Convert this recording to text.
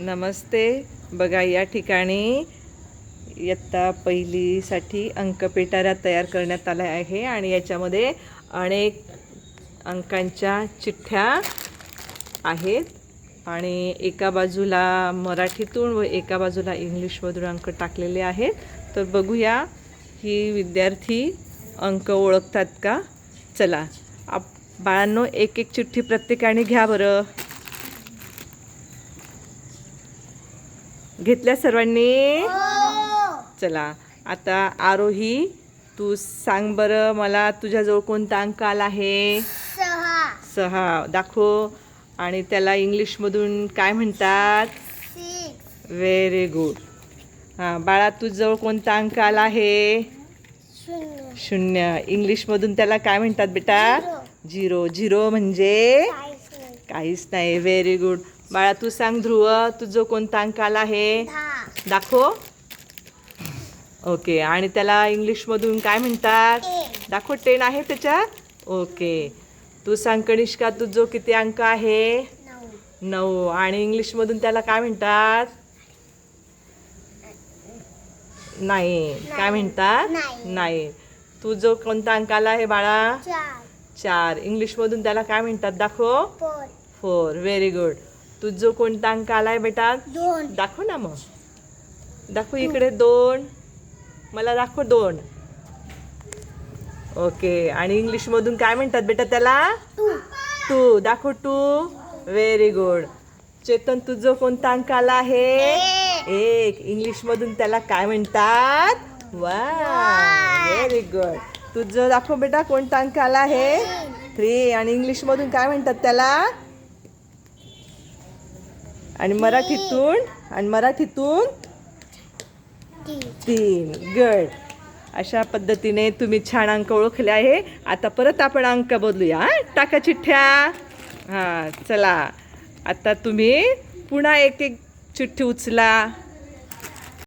नमस्ते बघा या ठिकाणी इयत्ता पहिलीसाठी अंकपेटाऱ्या तयार करण्यात आल्या आहे आणि याच्यामध्ये अनेक अंकांच्या चिठ्ठ्या आहेत. आणि एका बाजूला मराठीतून व एका बाजूला इंग्लिशमधून अंक टाकलेले आहेत. तर बघूया ही विद्यार्थी अंक ओळखतात का? चला आप बाळांनो एक एक चिठ्ठी प्रत्येकाने घ्या बरं. घेतल्या सर्वांनी? चला आता आरोही तू सांग बरं मला तुझ्याजवळ कोणता अंक आला आहे? सहा. सहा. दाखव. आणि त्याला इंग्लिशमधून काय म्हणतात? व्हेरी गुड हां बाळा तुझ्याजवळ कोणता अंक आला आहे? शून्य. शून्य. इंग्लिशमधून त्याला काय म्हणतात बेटा? झिरो झिरो म्हणजे? काहीच नाही. व्हेरी गुड बाळा तू सांग ध्रुव तुझं कोणता अंक आला आहे दाखव. ओके आणि त्याला इंग्लिशमधून काय म्हणतात? दाखव टेन आहे त्याच्यात? ओके तू सांग कनिष्का तुझं किती अंक आहे? नऊ. आणि इंग्लिशमधून त्याला काय म्हणतात? नाही. काय म्हणतात? नाही. नाही. तू जो कोणता अंक आला आहे बाळा? चार. इंग्लिशमधून त्याला काय म्हणतात? दाखव. फोर. व्हेरी गुड तू जो कोणता अंक आला आहे बेटा दाखव ना मग. दाखव इकडे दोन. मला दाखव दोन. ओके आणि इंग्लिशमधून काय म्हणतात बेटा त्याला? टू. दाखव टू. व्हेरी गुड चेतन तुझं कोणता अंक आला आहे? एक. एक. इंग्लिशमधून त्याला काय म्हणतात? वा व्हेरी गुड तुझं दाखव बेटा कोणता अंक आला आहे? थ्री आणि इंग्लिशमधून काय म्हणतात त्याला? आणि मराठीतून आणि मराठीतून? तीन. गड अशा पद्धतीने तुम्ही छान अंक ओळखले आहे. आता परत आपण अंक बदलूया टाका चिठ्ठ्या. हां चला. आता तुम्ही पुन्हा एक एक चिठ्ठी उचला.